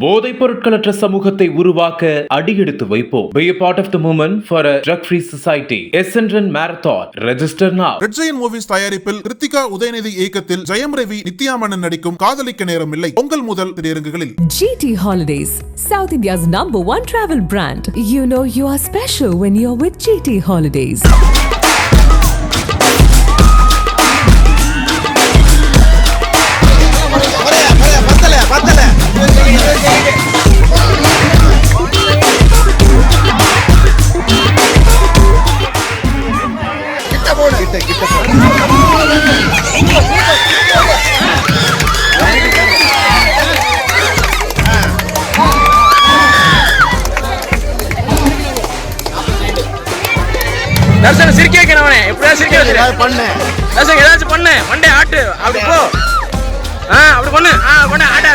போதைப் பொருட்களற்ற சமூகத்தை உருவாக்க அடியெடுத்து வைப்போம் Be a part of the movement for a drug-free society. Essendon Marathon. Register now. Red giant movies தயாரிப்பில் கிருத்திகா உதயநிதி இயக்கத்தில் ஜெயம் ரவி நித்யாமணன் நடிக்கும் காதலிக்க நேரமில்லை பொங்கல் முதல் திரையரங்குகளில் GT Holidays, South India's number one travel brand. You know you are special when you're with GT Holidays. Darshan சிரிக்க வைக்கணும் அவனே. எப்படியா சிரிக்க ஏதாவது பண்ணு. தர்சன் ஏதாச்சும் பண்ணு. மண்டே ஆட்டு. அப்படி போ. ஆ அப்படி பண்ணு. ஆ பண்ணு ஆட்டு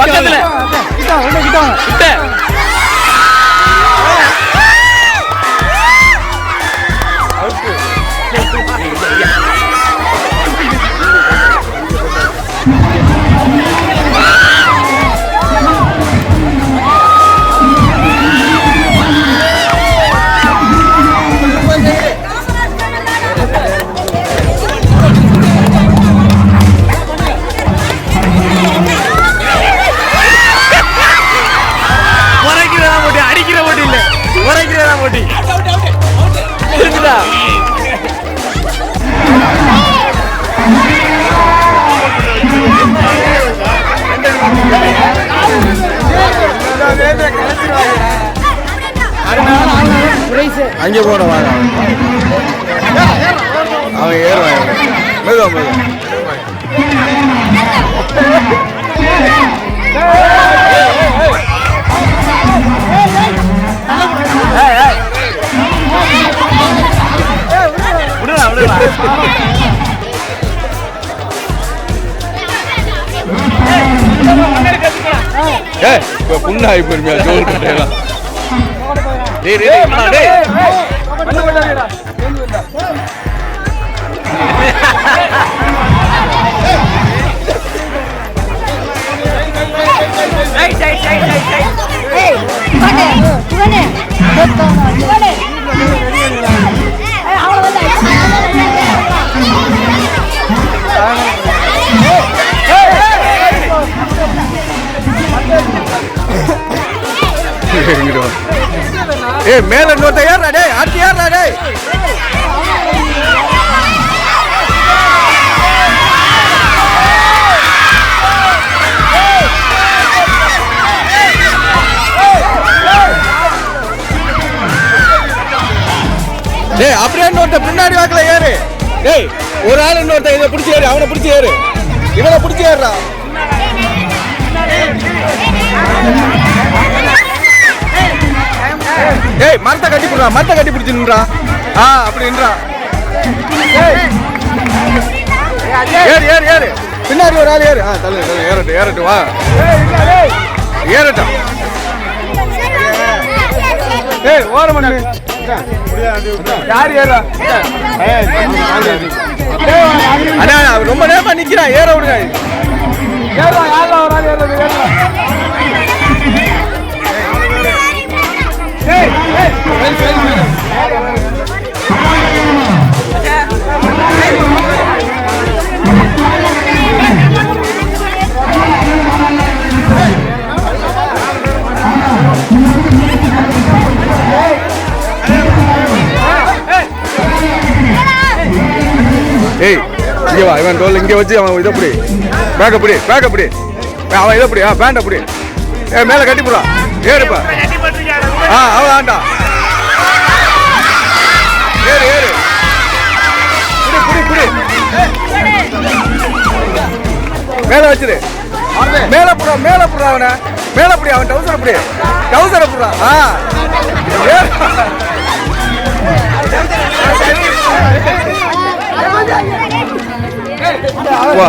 பக்கத்துல பக்கத்துல கிட்ட அங்கே போட வாங்க அவன் ஏறுவான். மெதுவா மெதுவா. விடுடா விடுடா. ஏய் இப்போ புண்ணாகி போயிருமியா ஜோல் கட்டையெல்லாம் டேய் டேய் டேய் அண்ணா, டேய் ஏய் இவனே இவனே இவனே அவளை வந்து இறங்கிட்டு வா. ஏய் மேல இன்னொருத்த ஏறா டேய் ஆட்டி ஏறா டேய். டேய் அப்படியே இன்னொருத்த பின்னாடி வாக்கல ஏறு. டேய் ஒரு ஆள் இன்னொருத்த இதை பிடிச்சி ஏறு அவனை பிடிச்சி ஏறு. இவனை பிடிச்சி ஏறுறான் டேய் மரத்தை கட்டி போடுறா மரத்தை கட்டி பிடிச்சு நின்றா. ஆ அப்படி நின்றா. ஏய். ஏறு ஏறு ஏறு. பின்னாடி ஒரு ஆள் ஏறு. ஆ தள்ளு தலை ஏறட்டு ஏறட்டு வா. ஏறட்டும். ஏய் ஓரம் பண்ணு. யார் ஏறா? அண்ணா ரொம்ப நேரமா நிக்கிறான் ஏற விடுங்க ஏறா யாரா ஒரு ஆள் ஏறது ஏறா. ஏய் இங்கே வா இவன் டோல் இங்கே வச்சு அவன் இதை பிடி. பேக் பிடி பேக் பிடி. அவன் இதை பிடி ஆ பேண்டை பிடி. ஏ மேலே கட்டி போடா ஏறுப்பா. ஆ அவன் ஆண்டா. ஏறு ஏறு. புடி புடி புடி. மேலே வச்சிரு. மேலே புடா மேலே போடுறா அவனை. மேலே பிடி அவன் டவுசரை அப்படி டவுசரை போடுறா. ஆ. ஏறு. வா